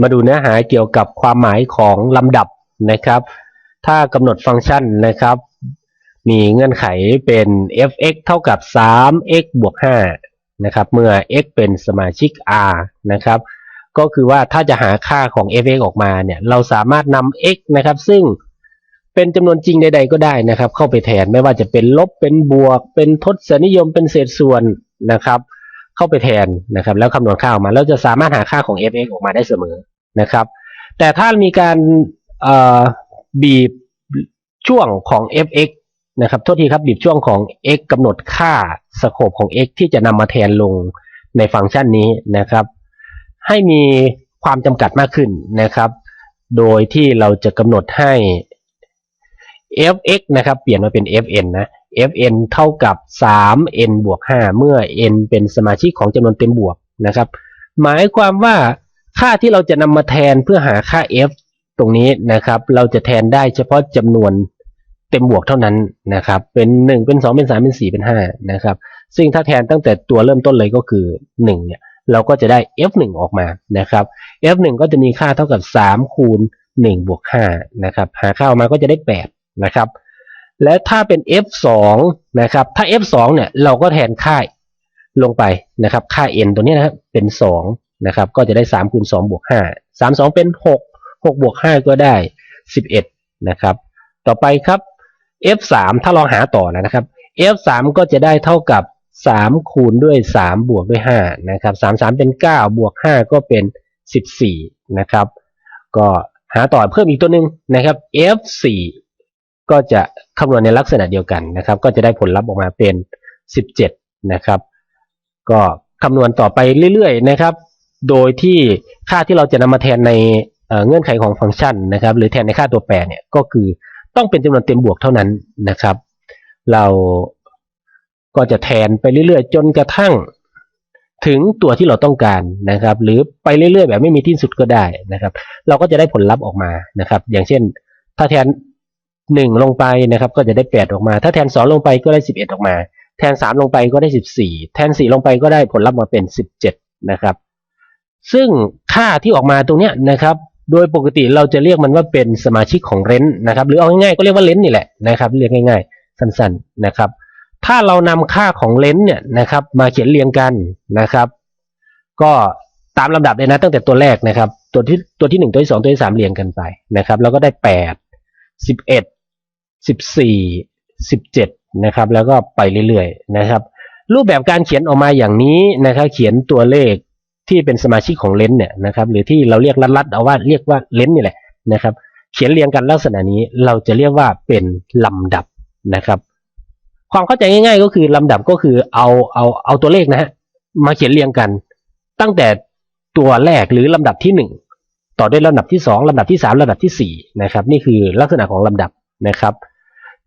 มาดูเนื้อหาเกี่ยวกับความหมายของลำดับนะครับ ถ้ากำหนดฟังก์ชันนะครับ มีเงื่อนไขเป็น f(x) เท่ากับ 3x บวก5นะครับ เมื่อ x เป็นสมาชิก R นะครับ ก็คือว่าถ้าจะหาค่าของ f(x) ออกมาเนี่ย เราสามารถนำ x นะครับ ซึ่งเป็นจำนวนจริงใด ๆ ก็ได้นะครับ เข้าไปแทนไม่ว่าจะเป็นลบเป็นบวก เป็นทศนิยมเป็นเศษส่วนนะครับ เข้าไปแทนนะครับ แล้วคำนวณค่าออกมาแล้วจะสามารถหาค่าของ f(x) ออกมาได้เสมอนะครับ แต่ถ้ามีการบีบช่วงของ f(x) นะครับโทษทีครับบีบช่วงของ x กำหนดค่าสโคปของ x ที่จะนำมาแทนลงในฟังก์ชันนี้นะครับ ให้มีความจำกัดมากขึ้นนะครับ โดยที่เราจะกำหนดให้ f(x) นะครับ เปลี่ยนมาเป็น fn นะ fn เท่ากับ 3n บวก 5 เมื่อ n เป็นสมาชิกของจำนวนเต็มบวกนะครับ หมายความว่าค่าที่เราจะนำมาแทนเพื่อหาค่า f ตรงนี้นะครับ เราจะแทนได้เฉพาะจำนวนเต็มบวกเท่านั้นนะครับ เป็น 1 เป็น 2 เป็น 3 เป็น 4 เป็น 5 นะครับ ซึ่งถ้าแทนตั้งแต่ตัวเริ่มต้นเลยก็คือ 1 เนี่ย เราก็จะได้ f1 ออกมานะครับ f1 ก็จะมีค่าเท่ากับ 3 คูณ 1 บวก 5 นะครับ หาค่าออกมาก็จะได้ 8 นะครับ และถ้าเป็น f2 นะครับ ถ้า f2 เนี่ยเราก็แทนค่าลงไปนะครับ ค่า n ตัวนี้นะครับเป็น2นะครับ ก็จะได้3คูณ2บวก5 3 2 เป็น 6 6บวก5ก็ได้ 11 นะครับ ต่อไปครับ f3 ถ้าลองหาต่อนะครับ f3 ก็จะได้เท่ากับ 3 คูณด้วย 3 บวกด้วย5นะครับ3 3 เป็น 9 บวก 5 ก็เป็น 14 นะครับ ก็หาต่อเพิ่มอีกตัวหนึ่งนะครับ f4 ก็จะคำนวณในลักษณะเดียวกันนะครับ ก็จะได้ผลลัพธ์ออกมาเป็น 17 นะครับ ก็คำนวณต่อไปเรื่อยๆนะครับ โดยที่ค่าที่เราจะนำมาแทนในเเงื่อนไขของฟังก์ชันนะครับ หรือแทนในค่าตัวแปรเนี่ยก็คือต้องเป็นจำนวนเต็มบวกเท่านั้นนะครับ เราก็จะแทนไปเรื่อยๆ จนกระทั่งถึงตัวที่เราต้องการนะครับ หรือไปเรื่อยๆ แบบไม่มีที่สุดก็ได้นะครับ เราก็จะได้ผลลัพธ์ออกมานะครับ อย่างเช่น ถ้าแทน หนึ่งลงไปนะครับ ก็จะได้แปดออกมา ถ้าแทนสองลงไปก็ได้สิบเอ็ดออกมา แทนสามลงไปก็ได้สิบสี่แทนสี่ลงไปก็ได้ผลลัพธ์มาเป็นสิบเจ็ดนะครับ ซึ่งค่าที่ออกมาตรงเนี้ยนะครับ โดยปกติเราจะเรียกมันว่าเป็นสมาชิกของเรนต์นะครับ หรือเอาง่ายๆก็เรียกว่าเลนต์นี่แหละนะครับ เรียกง่าย ๆ สั้นๆนะครับ ถ้าเรานำค่าของเลนส์เนี่ยนะครับ มาเขียนเรียงกันนะครับ ก็ตามลำดับเลยนะตั้งแต่ตัวแรกนะครับ ตัวที่ตัวที่หนึ่งตัวที่สองตัวที่สามเรียงกันไปนะครับ แล้วก็ได้แปดสิบเอ็ด สิบสี่สิบเจ็ดนะครับ แล้วก็ไปเรื่อยๆนะครับ รูปแบบการเขียนออกมาอย่างนี้นะครับ เขียนตัวเลขที่เป็นสมาชิกของเลนส์เนี่ยนะครับ หรือที่เราเรียกลัดๆเอาว่าเรียกว่าเลนส์นี่แหละนะครับ เขียนเรียงกันลักษณะนี้เราจะเรียกว่าเป็นลำดับนะครับ ความเข้าใจง่าย ๆ ก็คือลำดับก็คือเอาเอาเอาตัวเลขนะฮะมาเขียนเรียงกัน ตั้งแต่ตัวแรกหรือลำดับที่หนึ่งต่อด้วยลำดับที่สองลำดับที่สามลำดับที่สี่นะครับ นี่คือลักษณะของลำดับนะครับ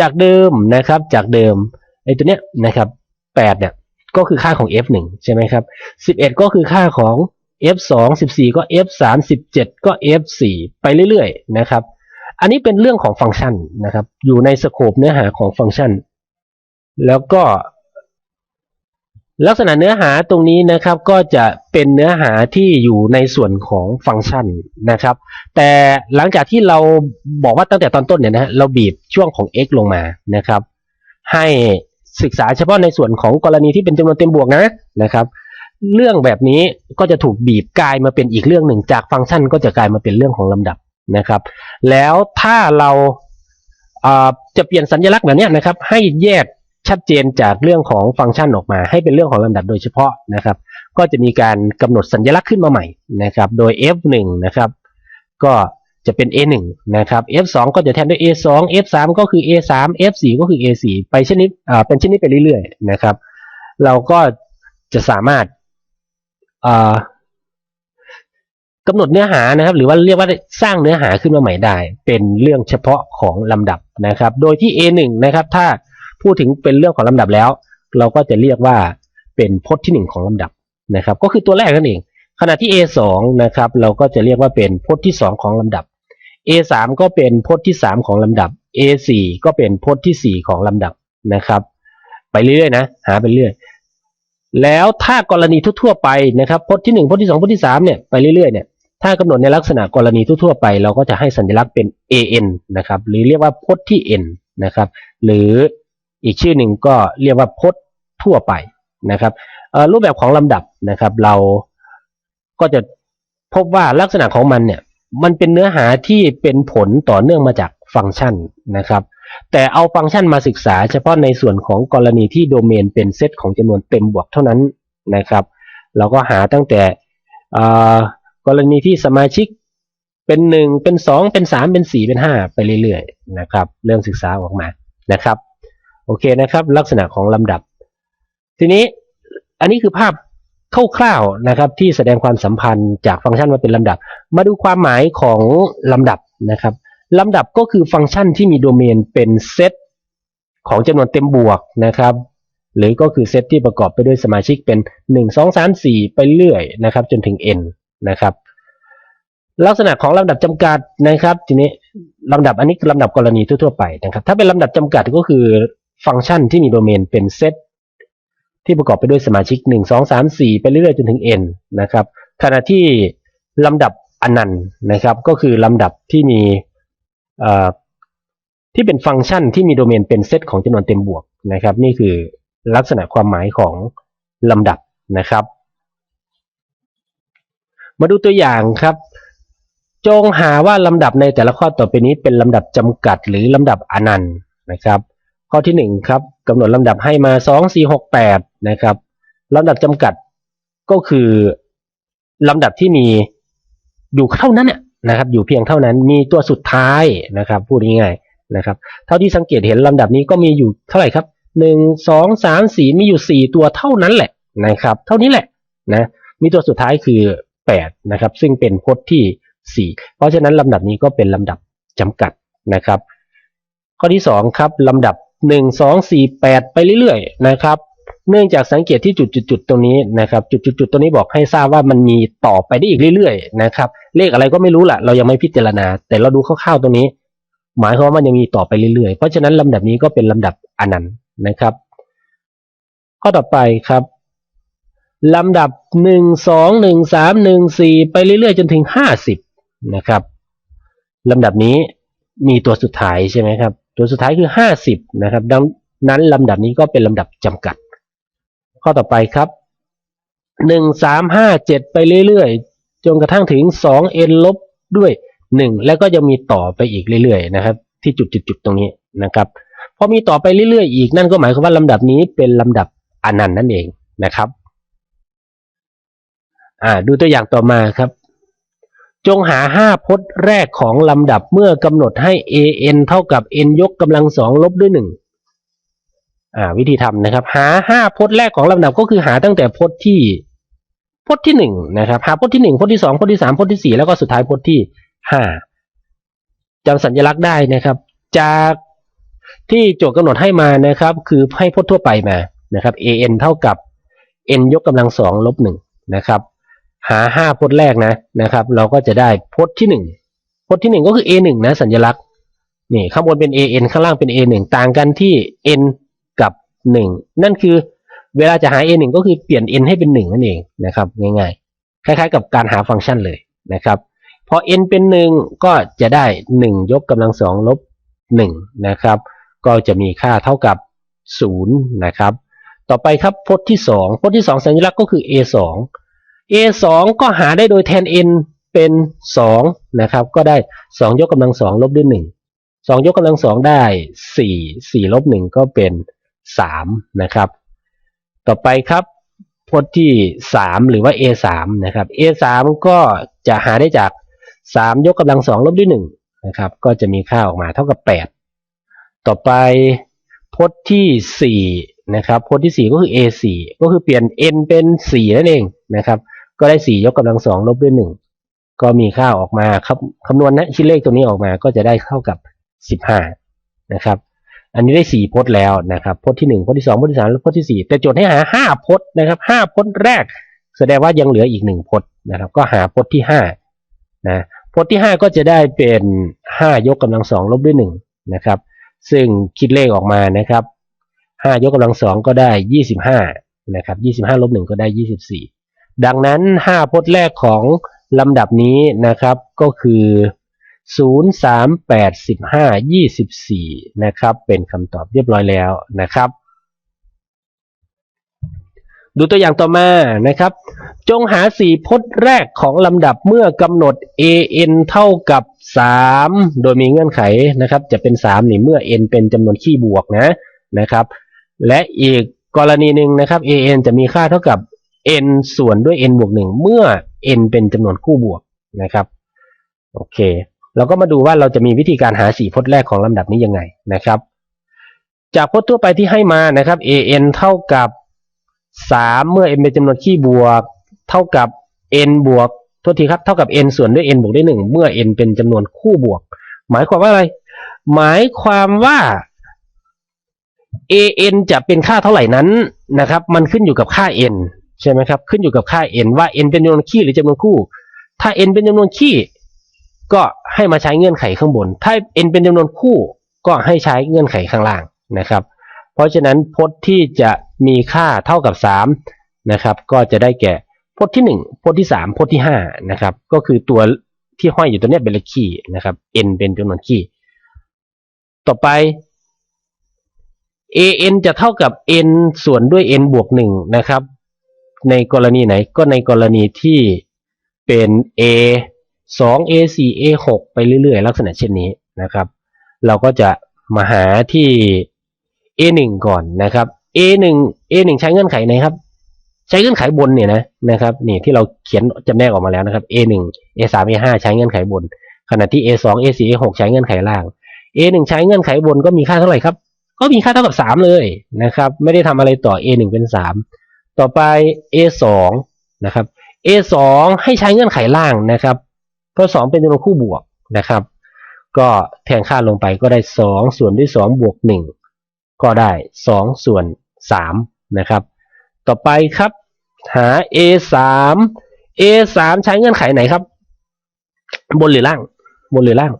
จากเดิมนะครับจากเดิมไอ้ตัวเนี้ยนะครับแปดเนี่ยก็คือค่าของ f1 ใช่ไหมครับสิบเอ็ดก็คือค่าของ f2 สิบสี่ก็ f3 สิบเจ็ดก็ f4 ไปเรื่อยๆนะครับอันนี้เป็นเรื่องของฟังก์ชันนะครับอยู่ในสโคปเนื้อหาของฟังก์ชัน แล้วก็ ลักษณะเนื้อหาตรงนี้นะครับก็จะเป็นเนื้อหาที่อยู่ในส่วนของฟังก์ชันนะครับ แต่หลังจากที่เราบอกว่าตั้งแต่ตอนต้นเนี่ยนะเราบีบช่วงของ x ลงมานะครับ ให้ศึกษาเฉพาะในส่วนของกรณีที่เป็นจำนวนเต็มบวกนะนะครับ เรื่องแบบนี้ก็จะถูกบีบกลายมาเป็นอีกเรื่องหนึ่ง จากฟังก์ชันก็จะกลายมาเป็นเรื่องของลำดับนะครับ แล้วถ้าเราจะเปลี่ยนสัญลักษณ์แบบนี้นะครับ ให้แยก ชัดเจนจากเรื่องของฟังก์ชันออกมา ให้เป็นเรื่องของลำดับโดยเฉพาะนะครับ ก็จะมีการกำหนดสัญลักษณ์ขึ้นมาใหม่นะครับ โดย f1 นะครับ ก็จะเป็น a1 นะครับ f2 ก็จะแทนด้วย a2 f3 ก็คือ a3 f4 ก็คือ a4 ไปชนิดอ่าเป็นชนิดไปเรื่อยๆนะครับ เราก็จะสามารถอ่ากำหนดเนื้อหานะครับ หรือว่าเรียกว่าสร้างเนื้อหาขึ้นมาใหม่ได้ เป็นเรื่องเฉพาะของลำดับนะครับ โดยที่ a1 นะครับ ถ้า พูดถึงเป็นเรื่องของลำดับแล้ว เราก็จะเรียกว่าเป็นพจน์ที่หนึ่งของลำดับนะครับ ก็คือตัวแรกนั่นเอง ขณะที่ a2 นะครับ เราก็จะเรียกว่าเป็นพจน์ที่สองของลำดับ a3 ก็เป็นพจน์ที่สามของลำดับ a4 ก็เป็นพจน์ที่สี่ของลำดับนะครับ ไปเรื่อยๆนะ หาไปเรื่อยแล้วถ้ากรณีทั่วๆไปนะครับพจน์ที่หนึ่งพจน์ที่สองพจน์ที่สามเนี่ยไปเรื่อยๆเนี่ยถ้ากำหนดในลักษณะกรณีทั่วๆไป เราก็จะให้สัญลักษณ์เป็น an นะครับหรือเรียกว่าพจน์ที่ n นะครับหรือ อีกชื่อหนึ่งก็เรียกว่าพจน์ทั่วไปนะครับรูปแบบของลำดับนะครับ เราก็จะพบว่าลักษณะของมันเนี่ยมันเป็นเนื้อหาที่เป็นผลต่อเนื่องมาจากฟังก์ชันนะครับ แต่เอาฟังก์ชันมาศึกษาเฉพาะในส่วนของกรณีที่โดเมนเป็นเซตของจำนวนเต็มบวกเท่านั้นนะครับ เราก็หาตั้งแต่กรณีที่สมาชิกเป็นหนึ่งเป็นสองเป็นสามเป็นสี่เป็นห้าไปเรื่อยๆนะครับ เริ่มศึกษาออกมานะครับ โอเคนะครับ ลักษณะของลำดับ ทีนี้อันนี้คือภาพคร่าวๆนะครับ ที่แสดงความสัมพันธ์จากฟังก์ชันมาเป็นลำดับ มาดูความหมายของลำดับนะครับลำดับก็คือฟังก์ชันที่มีโดเมนเป็นเซตของจำนวนเต็มบวกนะครับ หรือก็คือเซตที่ประกอบไปด้วยสมาชิกเป็น 1 2 3 4 ไปเรื่อยนะครับ จนถึง n นะครับ ลักษณะของลำดับจำกัดนะครับ ทีนี้ลำดับอันนี้คือลำดับกรณีทั่วๆไปนะครับ ถ้าเป็นลำดับจำกัดก็คือ ฟังก์ชันที่มีโดเมนเป็นเซตที่ประกอบไปด้วยสมาชิก 1 2 3 4 ไปเรื่อยๆจนถึง n นะครับขณะที่ลำดับอนันต์นะครับ ก็คือลำดับที่มีที่เป็นฟังก์ชันที่มีโดเมนเป็นเซตของจำนวนเต็มบวกนะครับ นี่คือลักษณะความหมายของลำดับนะครับ มาดูตัวอย่างครับ จงหาว่าลำดับในแต่ละข้อต่อไปนี้เป็นลำดับจำกัดหรือลำดับอนันต์นะครับ ข้อที่หนึ่งครับกำหนดลำดับให้มาสองสี่หกแปดนะครับลำดับจำกัดก็คือลำดับที่มีอยู่เท่านั้นนะนะครับ อยู่เพียงเท่านั้นมีตัวสุดท้ายนะครับ พูดง่ายๆนะครับ เท่าที่สังเกตเห็นลำดับนี้ก็มีอยู่เท่าไหร่ครับหนึ่งสองสามสี่มีอยู่สี่ตัวเท่านั้นแหละนะครับ เท่านี้แหละนะมีตัวสุดท้ายคือแปดนะครับ ซึ่งเป็นพจน์ที่สี่เพราะฉะนั้นลำดับนี้ก็เป็นลำดับจำกัดนะครับ ข้อที่สองครับลำดับ หนึ่งสองสี่แปดไปเรื่อยๆนะครับเนื่องจากสังเกตที่จุดๆๆตรงนี้นะครับจุดๆๆตรงนี้บอกให้ทราบว่ามันมีต่อไปได้อีกเรื่อยๆนะครับเลขอะไรก็ไม่รู้แหละเรายังไม่พิจารณา แต่เราดูคร่าวๆตรงนี้ หมายความว่ามันยังมีต่อไปเรื่อยๆ เพราะฉะนั้นลำดับนี้ก็เป็นลำดับอนันต์นะครับ ข้อต่อไปครับลำดับหนึ่งสองหนึ่งสามหนึ่งสี่ไปเรื่อยๆ จนถึงห้าสิบนะครับลำดับนี้มีตัวสุดท้ายใช่ไหมครับ ตัวสุดท้ายคือห้าสิบนะครับ ดังนั้นลำดับนี้ก็เป็นลำดับจำกัด ข้อต่อไปครับหนึ่งสามห้าเจ็ดไปเรื่อยๆ จนกระทั่งถึงสองเอ็นลบด้วยหนึ่งแล้วก็ยังมีต่อไปอีกเรื่อยๆ นะครับ ที่จุดๆๆตรงนี้นะครับพอมีต่อไปเรื่อยๆ อีกนั่นก็หมายความว่าลำดับนี้เป็นลำดับอนันต์นั่นเองนะครับ อ่า ดูตัวอย่างต่อมาครับ จงหาห้าพจน์แรกของลำดับเมื่อกำหนดให้ an เท่ากับ n ยกกำลังสองลบด้วยหนึ่งอ่าวิธีทำนะครับ หาห้าพจน์แรกของลำดับก็คือหาตั้งแต่พจน์ที่พจน์ที่หนึ่งนะครับหาพจน์ที่หนึ่งพจน์ที่สองพจน์ที่สามพจน์ที่สี่แล้วก็สุดท้ายพจน์ที่ห้าจำสัญลักษณ์ได้นะครับ จากที่โจทย์กำหนดให้มานะครับ คือให้พจน์ทั่วไปมานะครับ an เท่ากับ n ยกกำลังสองลบหนึ่งนะครับ หาห้าพจน์แรกนะนะครับ เราก็จะได้พจน์ที่หนึ่งพจน์ที่หนึ่งก็คือ a หนึ่งนะสัญลักษณ์นี่ข้างบนเป็น an ข้างล่างเป็น a หนึ่งต่างกันที่ n กับหนึ่งนั่นคือเวลาจะหา a หนึ่งก็คือเปลี่ยน n ให้เป็นหนึ่งนั่นเองนะครับ ง่ายๆ คล้ายๆ กับการหาฟังก์ชันเลยนะครับพอ n เป็นหนึ่งก็จะได้หนึ่งยกกำลังสองลบหนึ่งนะครับ ก็จะมีค่าเท่ากับศูนย์นะครับ ต่อไปครับพจน์ที่สองพจน์ที่สองสัญลักษณ์ก็คือ a สอง a สองก็หาได้โดยแทน n เป็นสองนะครับ ก็ได้สองยกกำลังสองลบด้วยหนึ่งสองยกกำลังสองได้สี่สี่ลบหนึ่งก็เป็นสามนะครับ ต่อไปครับพจน์ที่สามหรือว่า a สามนะครับ a สามก็จะหาได้จากสามยกกำลังสองลบด้วยหนึ่งนะครับ ก็จะมีค่าออกมาเท่ากับแปดต่อไปพจน์ที่สี่นะครับ พจน์ที่สี่ก็คือ a สี่ก็คือเปลี่ยน n เป็นสี่นั่นเองนะครับ ก็ได้สี่ยกกำลังสองลบด้วยหนึ่งก็มีค่าออกมาครับคำนวณนะชิ้นเลขตัวนี้ออกมาก็จะได้เท่ากับสิบห้านะครับ อันนี้ได้สี่พจน์แล้วนะครับพจน์ที่หนึ่งพจน์ที่สองพจน์ที่สามและพจน์ที่สี่แต่โจทย์ให้หาห้าพจน์นะครับห้าพจน์แรก แสดงว่ายังเหลืออีกหนึ่งพจน์นะครับ ก็หาพจน์ที่ห้านะพจน์ที่ห้าก็จะได้เป็นห้ายกกำลังสองลบด้วยหนึ่งนะครับ ซึ่งคิดเลขออกมานะครับห้ายกกำลังสองก็ได้ยี่สิบห้านะครับยี่สิบห้าลบหนึ่งก็ได้ยี่สิบสี่ ดังนั้นห้าพจน์แรกของลำดับนี้นะครับก็คือ 0 3 8 15 24 นะครับ เป็นคำตอบเรียบร้อยแล้วนะครับ ดูตัวอย่างต่อมานะครับ จงหาสี่พจน์แรกของลำดับเมื่อกำหนด an เท่ากับ 3 โดยมีเงื่อนไขนะครับ จะเป็น 3 นี่เมื่อ n เป็นจำนวนขี้บวกนะนะครับ และอีกกรณีหนึ่งนะครับ an จะมีค่าเท่ากับ n ส่วนด้วย n บวก1เมื่อ n เป็นจำนวนคู่บวกนะครับโอเคเราก็มาดูว่าเราจะมีวิธีการหาสี่พจน์แรกของลำดับนี้ยังไงนะครับ จากพจน์ทั่วไปที่ให้มานะครับ an เท่ากับสามเมื่อ n เป็นจำนวนขี้บวก เท่ากับ n บวกโทษทีครับ เท่ากับ n ส่วนด้วย n บวกด้วยหนึ่งเมื่อ n เป็นจำนวนคู่บวก หมายความว่าอะไร หมายความว่า an จะเป็นค่าเท่าไหร่นั้นนะครับ มันขึ้นอยู่กับค่า n ใช่ไหมครับ ขึ้นอยู่กับค่า n ว่า n เป็นจำนวนขี้หรือจำนวนคู่ ถ้า n เป็นจำนวนขี้ก็ให้มาใช้เงื่อนไขข้างบน ถ้า n เป็นจำนวนคู่ ก็ให้ใช้เงื่อนไขข้างล่างนะครับ เพราะฉะนั้นพจน์ที่จะมีค่าเท่ากับ 3 นะครับ ก็จะได้แก่พจน์ที่ 1พจน์ที่ 3พจน์ที่5นะครับ ก็คือตัวที่ห้อยอยู่ตัวนี้เป็นเลขคี่นะครับ n เป็นจำนวนคี่ ต่อไป an จะเท่ากับ n ส่วนด้วย n บวก1นะครับ ในกรณีไหนก็ในกรณีที่เป็น a 2 a 4 a 6ไปเรื่อยๆ ลักษณะเช่นนี้นะครับ เราก็จะมาหาที่ a 1ก่อนนะครับ a 1 a 1ใช้เงื่อนไขไหนครับ ใช้เงื่อนไขบนเนี่ยนะนะครับนี่ที่เราเขียนจำแนกออกมาแล้วนะครับ a 1 a 3 a 5ใช้เงื่อนไขบน ขณะที่ a 2 a 4 a 6ใช้เงื่อนไขล่าง a 1ใช้เงื่อนไขบนก็มีค่าเท่าไหร่ครับ ก็มีค่าเท่ากับ 3 เลยนะครับ ไม่ได้ทำอะไรต่อ a 1เป็น 3 ต่อไป a 2 นะครับ a 2 ให้ใช้เงื่อนไขล่างนะครับ เพราะ 2 เป็นจำนวนคู่บวกนะครับ ก็แทนค่าลงไปก็ได้ 2 ส่วนด้วย 2 บวก 1 ก็ได้ 2 ส่วน 3 นะครับ ต่อไปครับ หา a 3 a 3 ใช้เงื่อนไขไหนครับ บนหรือล่าง บนหรือล่าง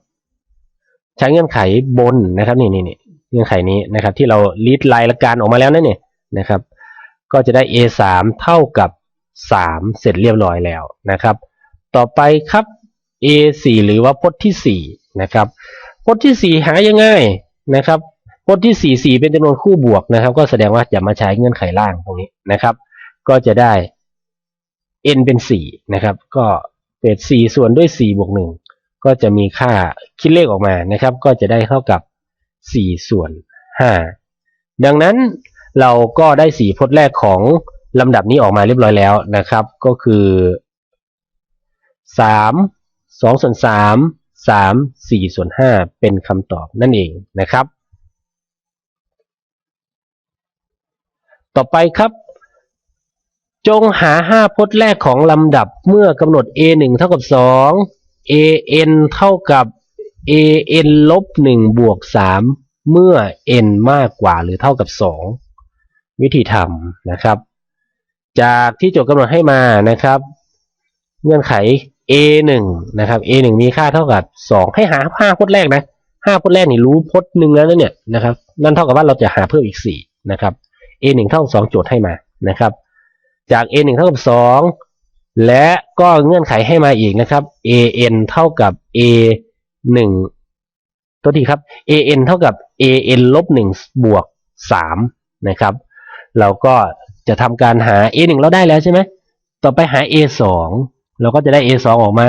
ใช้เงื่อนไขบนนะครับ นี่นี่นี่เงื่อนไขนี้นะครับ ที่เราลิดลายละการออกมาแล้วนั่นเนี่ยนะครับ ก็จะได้ a 3เท่ากับ3 เสร็จเรียบร้อยแล้วนะครับ ต่อไปครับ a 4หรือว่าพจน์ที่4นะครับพจน์ที่ 4 หายังไงนะครับพจน์ที่ 4 4 เป็นจำนวนคู่บวกนะครับ ก็แสดงว่าจะมาใช้เงื่อนไขล่างตรงนี้นะครับ ก็จะได้ n เป็น 4 นะครับ ก็เป็น4ส่วนด้วย 4 บวก 1 ก็จะมีค่าคิดเลขออกมานะครับ ก็จะได้เท่ากับ 4 ส่วน 5 ดังนั้น เราก็ได้4พจน์แรกของลำดับนี้ออกมาเรียบร้อยแล้วนะครับ ก็คือ3 2ส่วน3 3 4ส่วน5เป็นคำตอบนั่นเองนะครับ ต่อไปครับ จงหา5พจน์แรกของลำดับเมื่อกำหนด a 1เท่ากับ2 an เท่ากับ an ลบ1บวก3เมื่อ n มากกว่าหรือเท่ากับ 2 วิธีทำนะครับ จากที่โจทย์กำหนดให้มานะครับ เงื่อนไข a 1 นะครับ a 1 มีค่าเท่ากับ 2 ให้หา5พจน์แรกนะ5พจน์แรกนี่รู้พจน์หนึ่งแล้วนะเนี่ยนะครับนั่นเท่ากับว่าเราจะหาเพิ่มอีก 4 นะครับ a 1 เท่ากับ2โจทย์ให้มานะครับ จาก a 1 เท่ากับ 2 และก็เงื่อนไขให้มาอีกนะครับ an เท่ากับ a 1 ตัวทีครับ an เท่ากับ an ลบ1บวก3นะครับ เราก็จะทำการหา a 1เราได้แล้วใช่ไหมต่อไปหา a 2เราก็จะได้ a 2ออกมา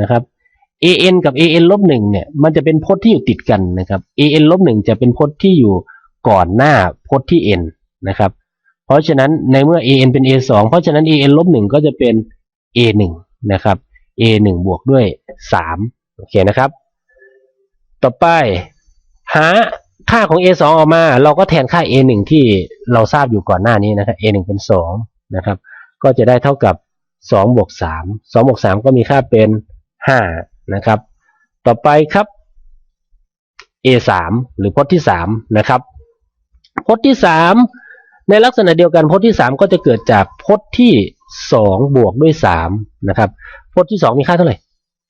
นะครับ an กับ an ลบ1เนี่ยมันจะเป็นพจน์ที่อยู่ติดกันนะครับ an ลบ1จะเป็นพจน์ที่อยู่ก่อนหน้าพจน์ที่ n นะครับ เพราะฉะนั้นในเมื่อ an เป็น a 2เพราะฉะนั้น an ลบ1ก็จะเป็น a 1นะครับ a 1บวกด้วย3โอเคนะครับ ต่อไปหา ค่าของ a 2ออกมา เราก็แทนค่า a 1ที่เราทราบอยู่ก่อนหน้านี้นะครับ a 1เป็น2นะครับ ก็จะได้เท่ากับ2บวก3 2บวก3ก็มีค่าเป็น5นะครับ ต่อไปครับ a 3หรือพจน์ที่3นะครับ พจน์ที่ 3 ในลักษณะเดียวกันพจน์ที่ 3 ก็จะเกิดจากพจน์ที่2บวกด้วย3นะครับ พจน์ที่ 2 มีค่าเท่าไหร่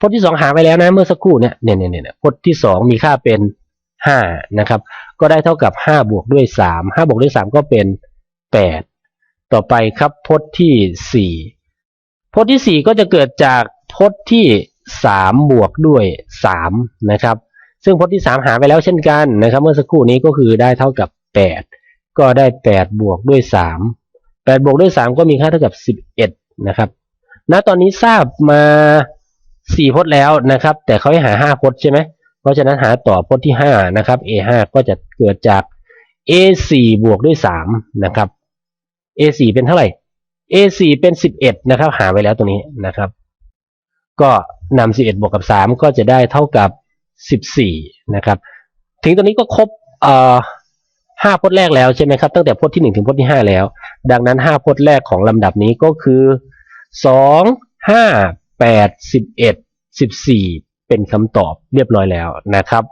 พจน์ที่ 2 หาไปแล้วนะเมื่อสักครู่เนี่ยเนี่ยเนี่ยพจน์ที่ 2 มีค่าเป็น5 นะครับ ก็ได้เท่ากับ 5 บวกด้วย 3 5 บวกด้วย 3 ก็เป็น 8 ต่อไปครับพจน์ที่ 4พจน์ที่ 4 ก็จะเกิดจากพพจน์ที่สามบวกด้วยสามนะครับ ซึ่งพจน์ที่สามหาไปแล้วเช่นกันนะครับ เมื่อสักครู่นี้ก็คือได้เท่ากับแปดก็ได้แปดบวกด้วยสามแปดบวกด้วยสามก็มีค่าเท่ากับสิบเอ็ดนะครับณตอนนี้ทราบมาสี่พจน์แล้วนะครับ แต่เขาให้หาห้าพจน์ใช่ไหม เพราะฉะนั้นหาต่อพจน์ที่5นะครับ a5 ก็จะเกิดจาก a4 บวกด้วย3นะครับ a4 เป็นเท่าไหร่ a4 เป็น 11นะครับ หาไว้แล้วตรงนี้นะครับ ก็นำ11บวกกับ 3 ก็จะได้เท่ากับ 14นะครับ ถึงตรงนี้ก็ครบห้าพจน์แรกแล้วใช่ไหมครับ ตั้งแต่พจน์ที่1ถึงพจน์ที่5แล้ว ดังนั้น 5พจน์แรกของลำดับนี้ก็คือ 2 5 8 11 14 เป็นคำตอบเรียบร้อยแล้วนะครับ